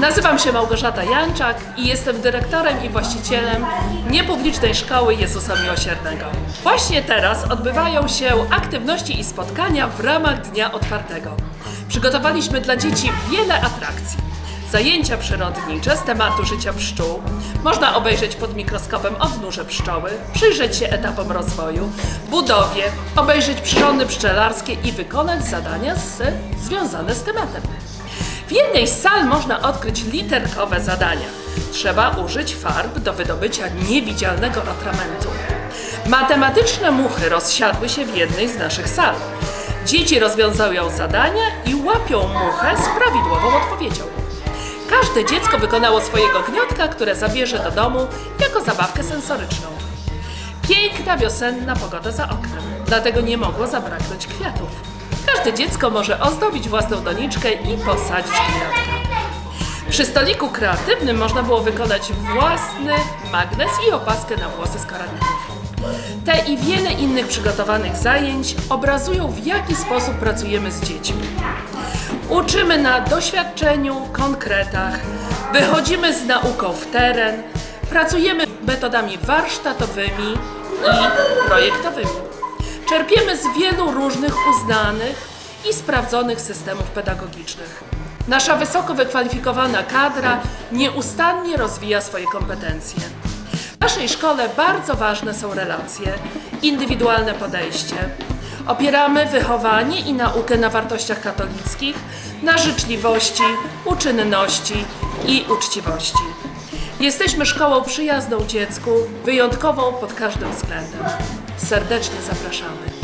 Nazywam się Małgorzata Janczak i jestem dyrektorem i właścicielem niepublicznej szkoły Jezusa Miłosiernego. Właśnie teraz odbywają się aktywności i spotkania w ramach Dnia Otwartego. Przygotowaliśmy dla dzieci wiele atrakcji. Zajęcia przyrodnicze z tematu życia pszczół. Można obejrzeć pod mikroskopem odnóże pszczoły, przyjrzeć się etapom rozwoju, budowie, obejrzeć przyrządy pszczelarskie i wykonać zadania z, związane z tematem. W jednej z sal można odkryć literkowe zadania. Trzeba użyć farb do wydobycia niewidzialnego atramentu. Matematyczne muchy rozsiadły się w jednej z naszych sal. Dzieci rozwiązują zadania i łapią muchę z prawidłową odpowiedzią. Każde dziecko wykonało swojego gniotka, które zabierze do domu jako zabawkę sensoryczną. Piękna wiosenna pogoda za oknem, dlatego nie mogło zabraknąć kwiatów. Każde dziecko może ozdobić własną doniczkę i posadzić kwiatka. Przy stoliku kreatywnym można było wykonać własny magnes i opaskę na włosy z koralików. Te i wiele innych przygotowanych zajęć obrazują w jaki sposób pracujemy z dziećmi. Uczymy na doświadczeniu, konkretach, wychodzimy z nauką w teren, pracujemy metodami warsztatowymi i projektowymi. Czerpiemy z wielu różnych uznanych i sprawdzonych systemów pedagogicznych. Nasza wysoko wykwalifikowana kadra nieustannie rozwija swoje kompetencje. W naszej szkole bardzo ważne są relacje, indywidualne podejście. Opieramy wychowanie i naukę na wartościach katolickich, na życzliwości, uczynności i uczciwości. Jesteśmy szkołą przyjazną dziecku, wyjątkową pod każdym względem. Serdecznie zapraszamy.